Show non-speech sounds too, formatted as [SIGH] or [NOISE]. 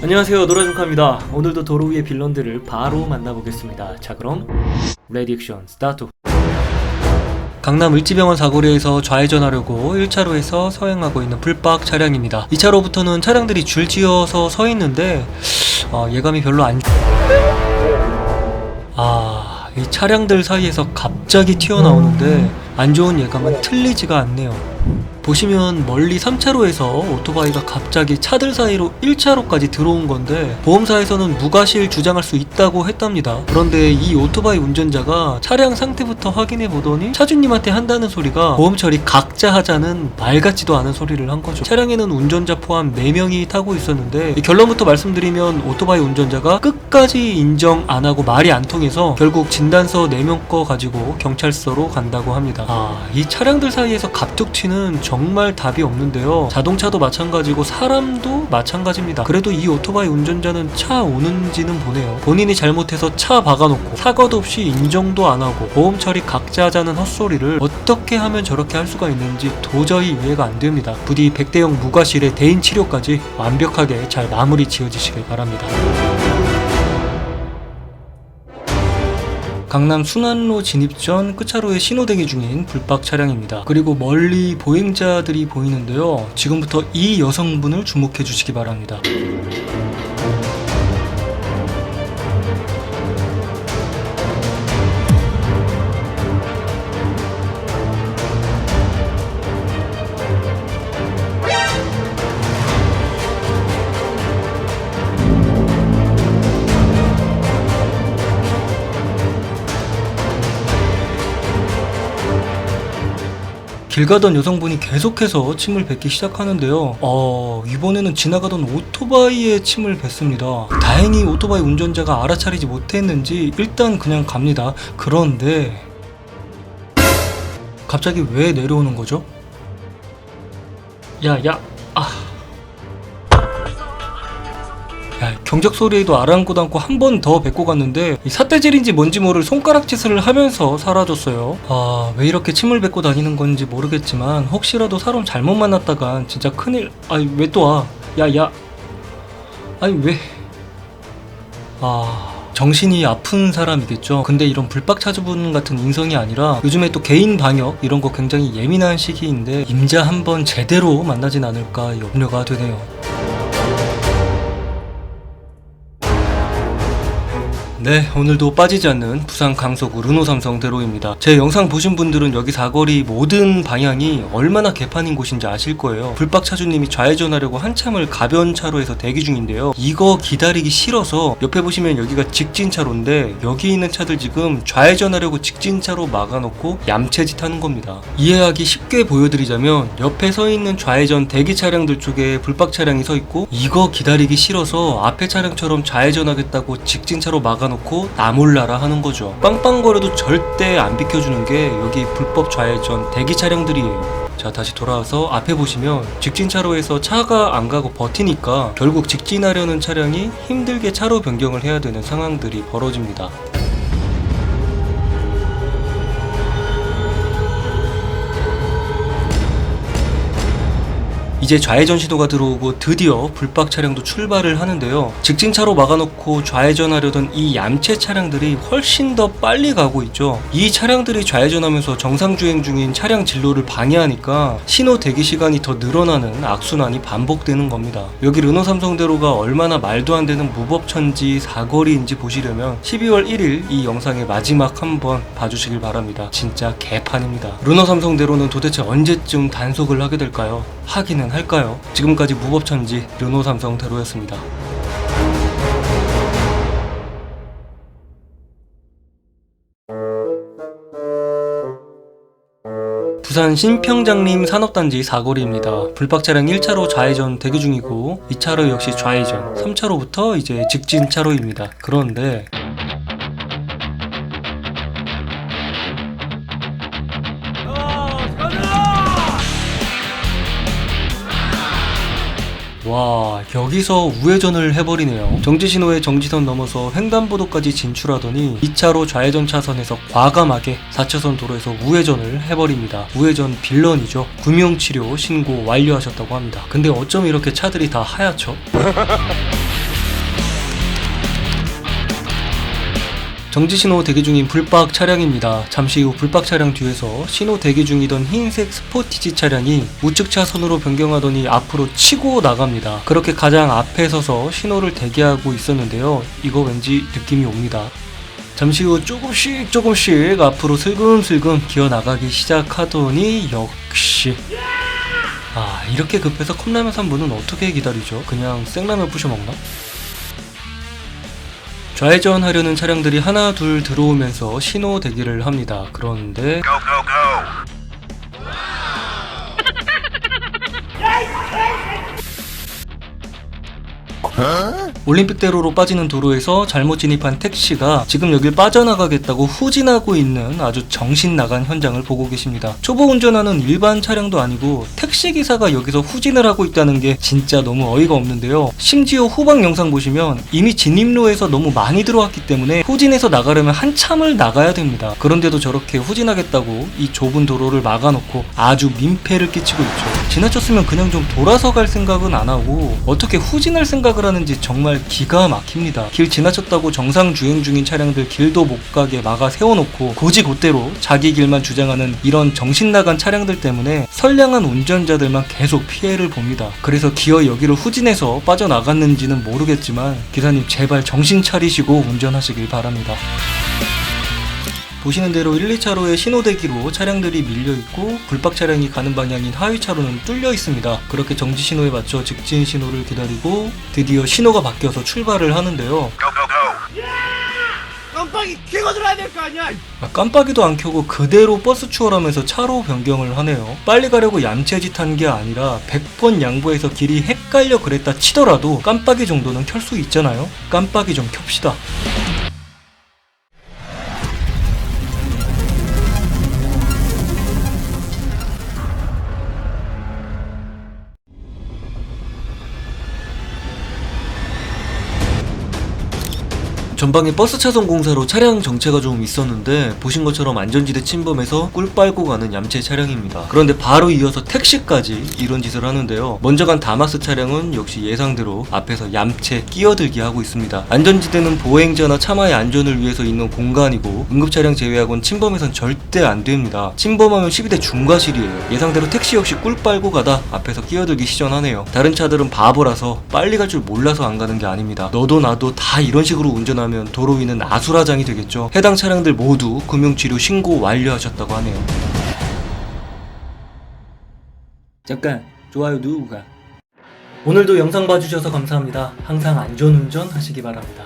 안녕하세요 노라준카입니다. 오늘도 도로 위의 빌런들을 바로 만나보겠습니다. 자 그럼 레디 액션 스타트. 강남 을지병원 사거리에서 좌회전하려고 1차로에서 서행하고 있는 불박 차량입니다. 2차로부터는 차량들이 줄지어서 서 있는데 어, 예감이 별로 안 아, 이 차량들 사이에서 갑자기 튀어나오는데 안 좋은 예감은 틀리지가 않네요. 보시면 멀리 3차로에서 오토바이가 갑자기 차들 사이로 1차로까지 들어온 건데 보험사에서는 무과실 주장할 수 있다고 했답니다. 그런데 이 오토바이 운전자가 차량 상태부터 확인해 보더니 차주님한테 한다는 소리가 보험 처리 각자 하자는 말 같지도 않은 소리를 한 거죠. 차량에는 운전자 포함 4명이 타고 있었는데 이 결론부터 말씀드리면 오토바이 운전자가 끝까지 인정 안 하고 말이 안 통해서 결국 진단서 4명 거 가지고 경찰서로 간다고 합니다. 아, 이 차량들 사이에서 갑툭튀는 정말 답이 없는데요. 자동차도 마찬가지고 사람도 마찬가지입니다. 그래도 이 오토바이 운전자는 차 오는지는 보네요. 본인이 잘못해서 차 박아놓고 사과도 없이 인정도 안 하고 보험 처리 각자 하자는 헛소리를 어떻게 하면 저렇게 할 수가 있는지 도저히 이해가 안 됩니다. 부디 백대형 무과실의 대인 치료까지 완벽하게 잘 마무리 지어지시길 바랍니다. 강남 순환로 진입 전 끝차로에 신호 대기 중인 불박 차량입니다. 그리고 멀리 보행자들이 보이는데요. 지금부터 이 여성분을 주목해 주시기 바랍니다. 길 가던 여성분이 계속해서 침을 뱉기 시작하는데요. 어, 이번에는 지나가던 오토바이에 침을 뱉습니다. 다행히 오토바이 운전자가 알아차리지 못했는지 일단 그냥 갑니다. 그런데 갑자기 왜 내려오는 거죠? 야, 야, 아. 경적 소리에도 아랑곳 않고 한 번 더 뱉고 갔는데 이 삿대질인지 뭔지 모를 손가락 짓을 하면서 사라졌어요. 아, 왜 이렇게 침을 뱉고 다니는 건지 모르겠지만 혹시라도 사람 잘못 만났다간 진짜 큰일. 아니, 왜 또 와? 야, 야. 아니, 왜? 아, 정신이 아픈 사람이겠죠. 근데 이런 불박 차주분 같은 인성이 아니라 요즘에 또 개인 방역 이런 거 굉장히 예민한 시기인데 임자 한번 제대로 만나진 않을까 염려가 되네요. 네, 오늘도 빠지지 않는 부산 강서구 르노 삼성 대로입니다. 제 영상 보신 분들은 여기 사거리 모든 방향이 얼마나 개판인 곳인지 아실 거예요. 불박 차주님이 좌회전하려고 한참을 가변 차로에서 대기 중인데요. 이거 기다리기 싫어서 옆에 보시면 여기가 직진 차로인데 여기 있는 차들 지금 좌회전하려고 직진 차로 막아놓고 얌체짓 하는 겁니다. 이해하기 쉽게 보여드리자면 옆에 서 있는 좌회전 대기 차량들 쪽에 불박 차량이 서 있고 이거 기다리기 싫어서 앞에 차량처럼 좌회전하겠다고 직진 차로 막 아놓고 나 몰라라 하는 거죠. 빵빵거려도 절대 안 비켜주는 게 여기 불법 좌회전 대기 차량들이에요. 자 다시 돌아와서 앞에 보시면 직진 차로에서 차가 안 가고 버티니까 결국 직진하려는 차량이 힘들게 차로 변경을 해야 되는 상황들이 벌어집니다. 이제 좌회전 시도가 들어오고 드디어 불박 차량도 출발을 하는데요. 직진차로 막아놓고 좌회전하려던 이 얌체 차량들이 훨씬 더 빨리 가고 있죠. 이 차량들이 좌회전하면서 정상 주행 중인 차량 진로를 방해하니까 신호 대기 시간이 더 늘어나는 악순환이 반복되는 겁니다. 여기 르노 삼성대로가 얼마나 말도 안 되는 무법천지 사거리인지 보시려면 12월 1일 이 영상의 마지막 한번 봐주시길 바랍니다. 진짜 개판입니다. 르노 삼성대로는 도대체 언제쯤 단속을 하게 될까요? 하기는 할 까요? 지금까지 무법천지 르노 삼성 대로였습니다. 부산 신평장림 산업단지 사거리입니다. 불박 차량 1차로 좌회전 대기 중이고 2차로 역시 좌회전, 3차로부터 이제 직진 차로입니다. 그런데 와 여기서 우회전을 해버리네요. 정지신호에 정지선 넘어서 횡단보도까지 진출하더니 2차로 좌회전 차선에서 과감하게 4차선 도로에서 우회전을 해버립니다. 우회전 빌런이죠. 구명치료 신고 완료하셨다고 합니다. 근데 어쩜 이렇게 차들이 다 하얗죠? [LAUGHS] 정지 신호 대기 중인 불박 차량입니다. 잠시 후 불박 차량 뒤에서 신호 대기 중이던 흰색 스포티지 차량이 우측 차선으로 변경하더니 앞으로 치고 나갑니다. 그렇게 가장 앞에 서서 신호를 대기하고 있었는데요. 이거 왠지 느낌이 옵니다. 잠시 후 조금씩 조금씩 앞으로 슬금슬금 기어 나가기 시작하더니 역시 아 이렇게 급해서 컵라면 3분은 어떻게 기다리죠? 그냥 생라면 부셔 먹나? 좌회전하려는 차량들이 하나 둘 들어오면서 신호 대기를 합니다. 그런데 Go, go, go. [LAUGHS] 올림픽대로로 빠지는 도로에서 잘못 진입한 택시가 지금 여길 빠져나가겠다고 후진하고 있는 아주 정신 나간 현장을 보고 계십니다. 초보 운전하는 일반 차량도 아니고 택시 기사가 여기서 후진을 하고 있다는 게 진짜 너무 어이가 없는데요. 심지어 후방 영상 보시면 이미 진입로에서 너무 많이 들어왔기 때문에 후진해서 나가려면 한참을 나가야 됩니다. 그런데도 저렇게 후진하겠다고 이 좁은 도로를 막아놓고 아주 민폐를 끼치고 있죠. 지나쳤으면 그냥 좀 돌아서 갈 생각은 안 하고 어떻게 후진할 생각을 하는지 정말 기가 막힙니다. 길 지나쳤다고 정상 주행 중인 차량들 길도 못 가게 막아 세워놓고 고지곳대로 자기 길만 주장하는 이런 정신 나간 차량들 때문에 선량한 운전자들만 계속 피해를 봅니다. 그래서 기어 여기를 후진해서 빠져나갔는지는 모르겠지만 기사님 제발 정신 차리시고 운전하시길 바랍니다. 보시는 대로 1, 2차로에 신호대기로 차량들이 밀려 있고 불박 차량이 가는 방향인 하위 차로는 뚫려 있습니다. 그렇게 정지 신호에 맞춰 직진 신호를 기다리고 드디어 신호가 바뀌어서 출발을 하는데요. 깜빡이 켜고 들어야 될 거 아니야! 아, 깜빡이도 안 켜고 그대로 버스 추월하면서 차로 변경을 하네요. 빨리 가려고 얌체짓 한 게 아니라 100번 양보해서 길이 헷갈려 그랬다 치더라도 깜빡이 정도는 켤 수 있잖아요. 깜빡이 좀 켭시다. 전방에 버스 차선 공사로 차량 정체가 좀 있었는데 보신 것처럼 안전지대 침범해서 꿀 빨고 가는 얌체 차량입니다. 그런데 바로 이어서 택시까지 이런 짓을 하는데요. 먼저 간 다마스 차량은 역시 예상대로 앞에서 얌체 끼어들기 하고 있습니다. 안전지대는 보행자나 차마의 안전을 위해서 있는 공간이고 응급차량 제외하고는 침범해선 절대 안 됩니다. 침범하면 12대 중과실이에요. 예상대로 택시 역시 꿀 빨고 가다 앞에서 끼어들기 시전하네요. 다른 차들은 바보라서 빨리 갈 줄 몰라서 안 가는 게 아닙니다. 너도 나도 다 이런 식으로 운전하 면 도로 위는 아수라장이 되겠죠. 해당 차량들 모두 금융치료 신고 완료하셨다고 하네요. 잠깐 좋아요 누구가 오늘도 영상 봐주셔서 감사합니다. 항상 안전운전 하시기 바랍니다.